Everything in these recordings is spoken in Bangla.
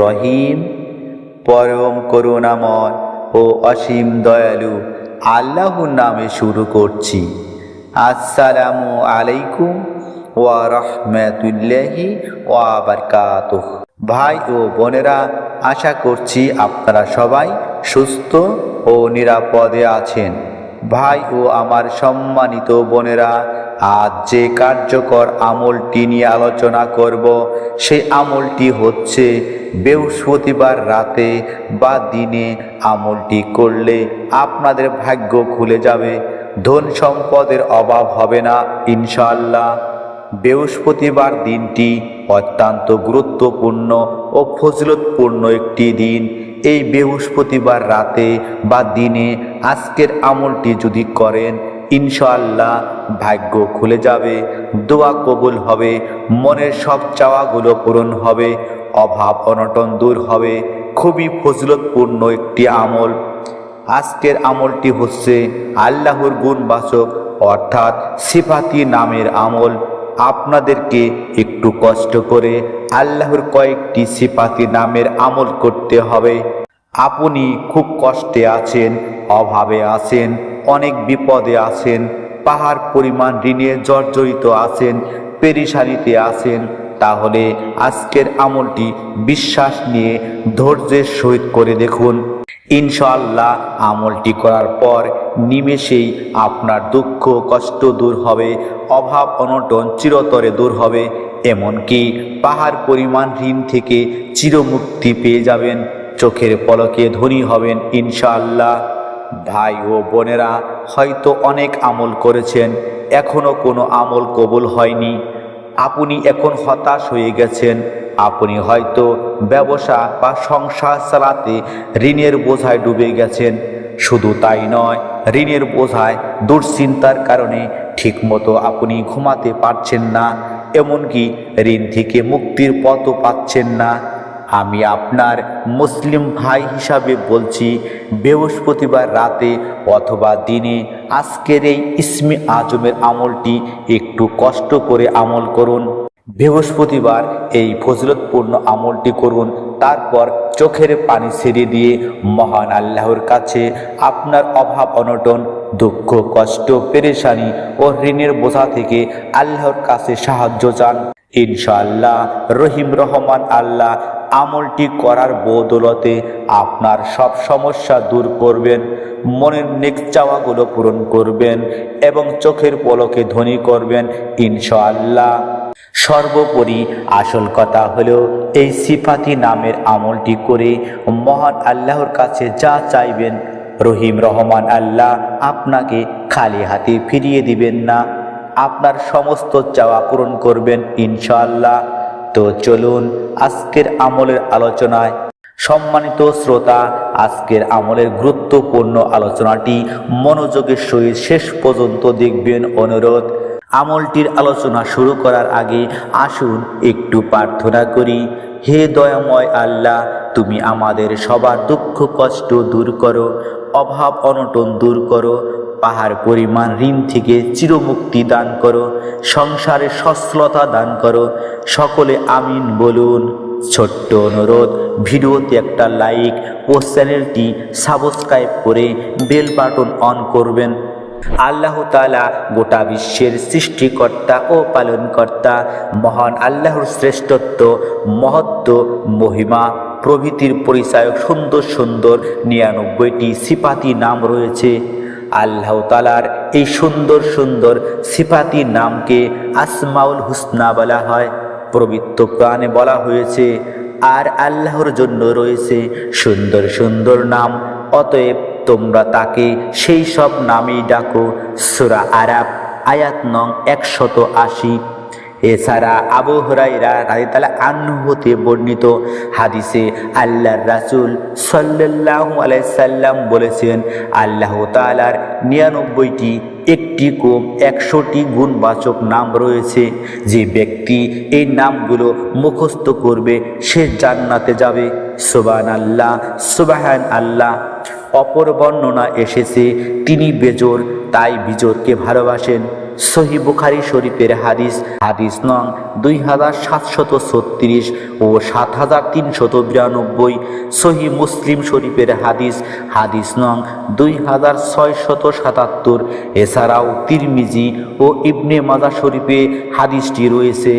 রহিম পরম করুণাময় ও অসীম দয়ালু আল্লাহর নামে শুরু করছি। আসসালামু আলাইকুম ওয়া রহমাতুল্লাহি ওয়া বারকাতুহ। ভাই ও বোনেরা, আশা করছি আপনারা সবাই সুস্থ ও নিরাপদে আছেন। ভাই ও আমার সম্মানিত বোনেরা, আজ যে কার্যকর আমলটি নিয়ে আলোচনা করব, সেই আমলটি হচ্ছে বৃহস্পতিবার রাতে বা দিনে আমলটি করলে আপনাদের ভাগ্য খুলে যাবে, ধন সম্পদের অভাব হবে না ইনশাল্লাহ বৃহস্পতিবার দিনটি অত্যন্ত গুরুত্বপূর্ণ ও ফজলতপূর্ণ একটি দিন। এই বৃহস্পতিবার রাতে বা দিনে আজকের আমলটি যদি করেন, ইনশাআল্লাহ ভাগ্য খুলে যাবে, দোয়া কবুল হবে, মনের সব চাওয়াগুলো পূরণ হবে, অভাব অনটন দূর হবে, খুবই ফজলতপূর্ণ একটি আমল। আজকের আমলটি হচ্ছে আল্লাহর গুণবাচক, অর্থাৎ সিফাতি নামের আমল। আপনাদেরকে একটু কষ্ট করে আল্লাহর কয়েকটি সিফাতি নামের আমল করতে হবে। আপনি খুব কষ্টে আছেন, অভাবে আছেন, অনেক বিপদে আছেন, পাহাড় পরিমাণ ঋণে জর্জরিত আছেন পেরিসানিতে আছেন, তাহলে আজকের আমলটি বিশ্বাস নিয়ে ধৈর্যের সহিত করে দেখুন। ইনশাআল্লাহ আমলটি করার পর নিমেষেই আপনার দুঃখ, কষ্ট দূর হবে, অভাব অনটন চিরতরে দূর হবে, এমনকি পাহাড় পরিমাণ ঋণ থেকে চিরমুক্তি পেয়ে যাবেন, চোখের পলকে ধনী হবেন ইনশাআল্লাহ। ভাই ও বোনেরা, হয়তো অনেক আমল করেছেন এখনও কোনো আমল কবুল হয়নি। আপনি এখন হতাশ হয়ে গেছেন, আপনি হয়তো ব্যবসা বা সংসার চালাতে ঋণের বোঝায় ডুবে গেছেন। শুধু তাই নয়, ঋণের বোঝায় দুশ্চিন্তার কারণে ঠিকমতো আপনি ঘুমাতে পারছেন না, এমনকি ঋণ থেকে মুক্তির পথও পাচ্ছেন না। আমি আপনার মুসলিম ভাই হিসাবে বলছি, বৃহস্পতিবার রাতে অথবা দিনে আজকের এই ইসমি আজমের আমলটি একটু কষ্ট করে আমল করুন। বৃহস্পতিবার এই ফজলতপূর্ণ আমলটি করুন। তারপর চোখের পানি ছেড়ে দিয়ে মহান আল্লাহর কাছে আপনার অভাব, অনটন, দুঃখ, কষ্ট, পেরেশানি ও ঋণের বোঝা থেকে আল্লাহর কাছে সাহায্য চান। ইনশাআল্লাহ রহিম রহমান আল্লাহ আমলটি করার বদৌলতে আপনার সব সমস্যা দূর করবেন, মনের নেক চাওয়াগুলো পূরণ করবেন এবং চোখের পলকে ধনী করবেন, ইনশাআল্লাহ। সর্বোপরি আসল কথা হলো, এই সিফাতি নামের আমলটি করে মহান আল্লাহর কাছে যা চাইবেন, রহিম রহমান আল্লাহ আপনাকে খালি হাতে ফিরিয়ে দিবেন না। আপনার সমস্ত চাওয়া পূরণ করবেন, ইনশাআল্লাহ। তো চলুন আজকের আমলের আলোচনায় সম্মানিত শ্রোতা, আজকের আমলের গুরুত্বপূর্ণ আলোচনাটি মনোযোগের সহিত শেষ পর্যন্ত দেখবেন। অনুরোধ, আমলটির আলোচনা শুরু করার আগে আসুন একটু প্রার্থনা করি। হে দয়াময় আল্লাহ, তুমি আমাদের সবার দুঃখ কষ্ট দূর করো, অভাব অনটন দূর করো পাহাড় পরিমাণ ঋণ থেকে চিরমুক্তি দান করো, সংসারে সচ্ছলতা দান করো। সকলে আমিন বলুন। ছোট্ট অনুরোধ, ভিডিওতে একটা লাইক ও চ্যানেলটি সাবস্ক্রাইব করে বেল বাটন অন করবেন। আল্লাহ তালা গোটা বিশ্বের সৃষ্টিকর্তা ও পালনকর্তা, মহান আল্লাহর শ্রেষ্ঠত্ব, মহত্ব, মহিমা, প্রভৃতির পরিচায়ক সুন্দর সুন্দর নিরানব্বইটি সিপাতি নাম রয়েছে। আল্লাহ তালার এই সুন্দর সুন্দর সিফাতি নামকে আসমাউল হুসনা বলা হয়। পবিত্র প্রাণে বলা হয়েছে, আর আল্লাহর জন্য রয়েছে সুন্দর সুন্দর নাম। অতএব তোমরা তাকে সেই সব নামেই ডাকো। সুরা আরাব আয়াত নং একশত আশি। এছাড়া আবু হরাইরা রাজিতালা আন্নু হতে বর্ণিত হাদিসে আল্লাহর রাসুল সাল্লাহ আলাইসাল্লাম বলেছেন, আল্লাহ তালার নিরানব্বইটি একটি কম একশোটি গুণবাচক নাম রয়েছে। যে ব্যক্তি এই নামগুলো মুখস্থ করবে, সে জান্নাতে যাবে। সুবান আল্লাহ সুবাহান আল্লাহ অপর বর্ণনা এসেছে, তিনি বেজোর তাই বিজোরকে ভালোবাসেন। সহি বুখারি শরীফের হাদিস। হাদিস নং দুই হাজার সাতশত ছত্রিশ ও সাত হাজার তিনশত বিরানব্বই। সহি মুসলিম শরীফের হাদিস। হাদিস নং দুই হাজার ছয়শত সাতাত্তর। এছাড়াও তিরমিজি ও ইবনে মাজা শরীফে হাদিসটি রয়েছে।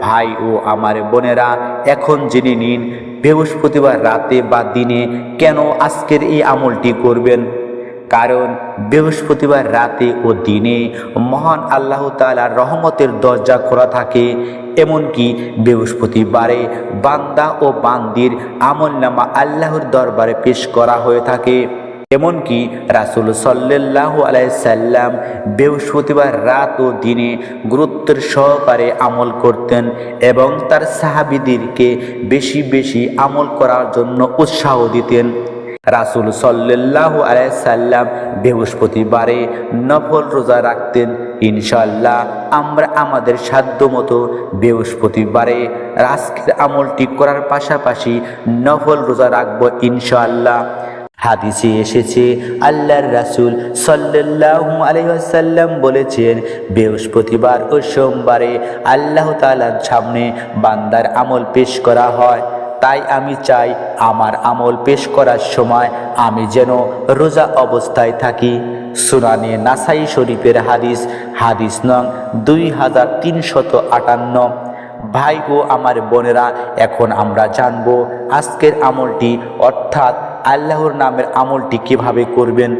ভাই ও আমার বোনেরা, এখন জেনে নিন, বৃহস্পতিবার রাতে বা দিনে কেন আজকের এই আমলটি করবেন? কারণ বৃহস্পতিবার রাতে ও দিনে মহান আল্লাহ তালার রহমতের দরজা খোলা থাকে, এমনকি বৃহস্পতিবারে বান্দা ও বান্দির আমল নামা আল্লাহর দরবারে পেশ করা হয়ে থাকে। এমনকি রাসুল সাল্লাহ আলাইসাল্লাম বৃহস্পতিবার রাত ও দিনে গুরুত্বের সহকারে আমল করতেন এবং তার সাহাবিদেরকে বেশি বেশি আমল করার জন্য উৎসাহ দিতেন। রাসুল সাল্লাহ আলাইসাল্লাম বৃহস্পতিবারে নফল রোজা রাখতেন। ইনশাল্লাহ আমরা আমাদের সাধ্য মতো বৃহস্পতিবারে আজকের আমলটি করার পাশাপাশি নফল রোজা রাখব ইনশাল্লাহ হাদিসে এসেছে, আল্লাহর রাসুল সাল্লাল্লাহু আলাইহি ওয়াসাল্লাম বলেছেন, বৃহস্পতিবার ও সোমবারে আল্লাহ তাআলার সামনে বান্দার আমল পেশ করা হয়। তাই আমি চাই আমার আমল পেশ করার সময় আমি যেন রোজা অবস্থায় থাকি। সুনানে নাসাই শরীফের হাদিস হাদিস নং দুই হাজার তিনশত আটান্ন। ভাই ও আমার বোনেরা, এখন আমরা জানব আজকের আমলটি, অর্থাৎ আল্লাহর নামের আমলটি কীভাবে করবেন।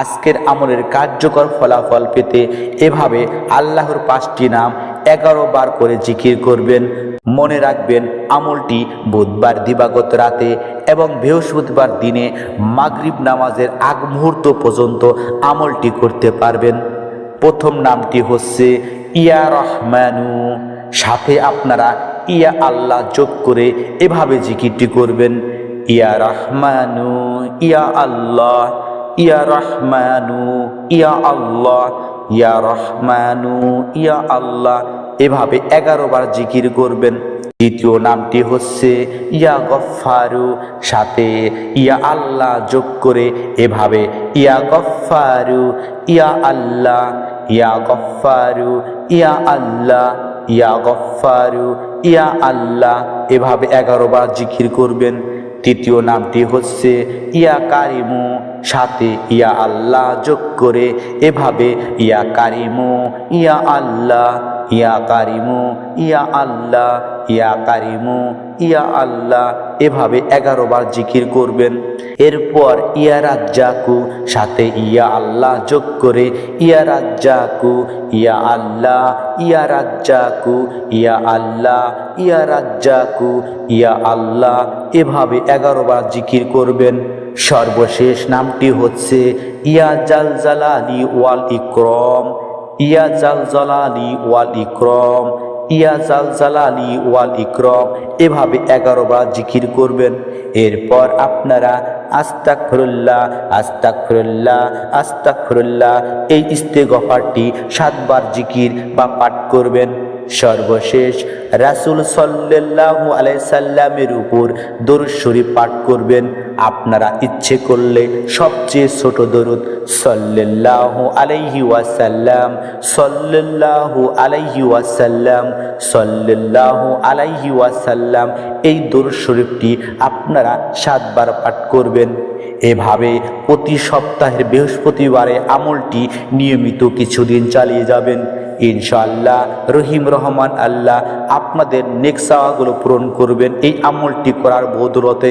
আজকের আমলের কার্যকর ফলাফল পেতে এভাবে আল্লাহর পাঁচটি নাম এগারো বার করে জিকির করবেন, মনে রাখবেন আমলটি বুধবার দিবাগত রাতে এবং বৃহস্পতিবার দিনে মাগরিব নামাজের আগ মুহূর্ত পর্যন্ত আমলটি করতে পারবেন। প্রথম নামটি হচ্ছে ইয়া রহমানু। সাথে আপনারা ইয়া আল্লাহ যোগ করে এভাবে জিকিরটি করবেন। ইয়া রহমানু, ইয়া আল্লাহ, ইয়া রহমানু, ইয়া আল্লাহ, ইয়া রহমানু, ইয়া আল্লাহ এভাবে এগারো বার জিকির করবেন। দ্বিতীয় নামটি হচ্ছে, ইয়া গফারু সাথে ইয়া আল্লাহ যোগ করে এভাবে, ইয়া গফারু ইয়া আল্লাহ, ইয়া গফারু ইয়া আল্লাহ, ইয়া গফারু ইয়া আল্লাহ, এভাবে এগারো বার জিকির করবেন। তৃতীয় নামটি হচ্ছে, ইয়া কারিমু সাথে ইয়া আল্লাহ যোগ করে এভাবে, ইয়া কারিমু ইয়া আল্লাহ ইয়া কারিমু ইয়া আল্লাহ ইয়া কারিমু, ইয়া আল্লাহ, এভাবে এগারো বার জিকির করবেন। এরপর ইয়া রাজ্জাকু, সাথে ইয়া আল্লাহ যোগ করে ইয়া রাজ্জাকু, ইয়া আল্লাহ, ইয়া রাজ্জাকু, ইয়া আল্লাহ, ইয়া রাজ্জাকু, ইয়া আল্লাহ, এভাবে এগারো বার জিকির করবেন। সর্বশেষ নামটি হচ্ছে ইয়া জাল জালালি ওয়াল ইক্রম। ইয়া জাল জালালি ওয়াল ইক্রম। ইয়া জাল জালালি ওয়াল ইক্রম, এভাবে এগারো বার জিকির করবেন। এরপর আপনারা আস্তাক ফিরুল্লাহ আস্তাক ফিরুল্লাহ আস্তাক ফিরুল্লাহ এই ইস্তেগফারটি সাতবার জিকির বা পাঠ করবেন। সর্বশেষ রাসুল সাল্লাল্লাহু আলাইসাল্লামের উপর দরুদ পাঠ করবেন। আপনারা ইচ্ছে করলে সবচেয়ে ছোট দরুদ সাল্লাল্লাহু আলাইহি ওয়াসাল্লাম, সাল্লাল্লাহু আলাইহি ওয়াসাল্লাম, সাল্লাল্লাহু আলাইহি ওয়াসাল্লাম, এই দরুদ শরীফটি আপনারা সাতবার পাঠ করবেন। এভাবে প্রতি সপ্তাহের বৃহস্পতিবারে আমলটি নিয়মিত কিছুদিন চালিয়ে যাবেন। ইনশাআল্লাহ রহিম রহমান আল্লাহ আপনাদের নেক্সাওয়াগুলো পূরণ করবেন এই আমলটি করার বদলতে